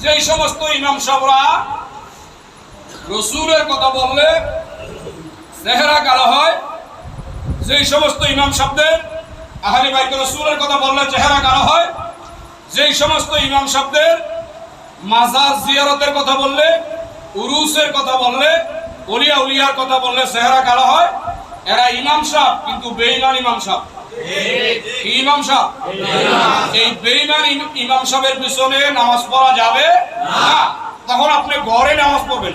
যেই সমস্ত ইমাম সাহরা রসুলের কথা বললে চেহারা কালো হয় যেই সমস্ত ইমাম শব্দের আহারি বাইক রসুলের কথা বললে চেহারা কালো হয় যেই সমস্ত ইমাম শব্দের মাজার জিয়ারতের কথা বললে উরুসের কথা বললে, অলিয়া উলিয়ার কথা বললে চেহারা কালো হয় এরা ইমাম সাহ কিন্তু বেইমান ইমাম সাহ ইমাম সাহ এই বেইমান ইমাম সাহেবের পিছনে নামাজ পড়া যাবে? না। তখন আপনি ঘরে নামাজ পড়বেন।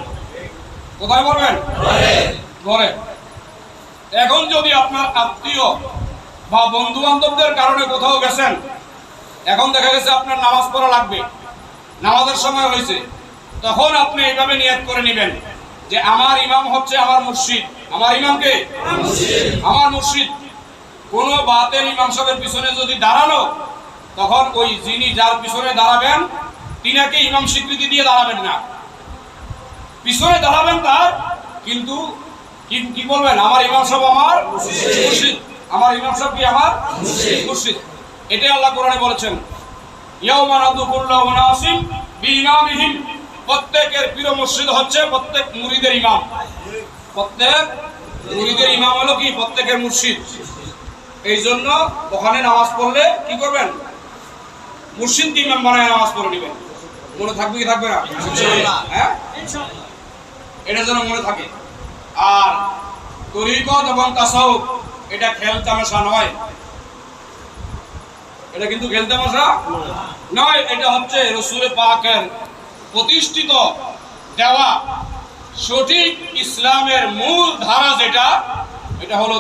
কোথায় পড়বেন? ঘরে। এখন যদি আপনার আত্মীয় বা বন্ধু বান্ধবদের কারণে কোথাও গেছেন, এখন দেখা গেছে আপনার নামাজ পড়া লাগবে। নামাজের সময় হয়েছে। তখন আপনি এইভাবে নিয়ত করে নেবেন। যে আমার ইমাম হচ্ছে আমার মুর্শিদ। আমার ইমামকে আমার মুর্শিদ। কোন বাতের ইমাম সাহেবের পিছনে যদি দাঁড়ানো, তখন ওই যিনি যার পিছনে দাঁড়াবেন, তিনাকে ইমাম স্বীকৃতি দিয়ে দাঁড়াবেন না। পিছনে দাঁড়াবেন তার, কিন্তু কি কি বলবেন? আমার ইমাম সাহেব আমার মুর্শিদ। আমার ইমাম সাহেব কি আমার মুর্শিদ? এটাই আল্লাহ কোরআনে বলেছেন, ইয়াউমা নাদুকুল্লাহু নাসিম বিইমামিহিম। প্রত্যেকের প্রিয় মুর্শিদ হচ্ছে প্রত্যেক মুরিদের ইমাম। প্রত্যেক মুরিদের ইমাম হলো কি? প্রত্যেকের মুর্শিদ। এই জন্য ওখানে নামাজ পড়লে কি করবেন? মুর্শিদ ইমাম বানায় নামাজ পড়ে নেবেন। মনে থাকবে কি থাকবে না? হ্যাঁ? এটা যেন মনে থাকে। আর তরিকত এবং তাসাউফ এটা খেল তামাশা নয়। এটা কিন্তু খেল তামাশা নয় এটা হচ্ছে রসুল পাকের প্রতিষ্ঠিত দেওয়া সঠিক ইসলামের মূল ধারা যেটা এটা হলো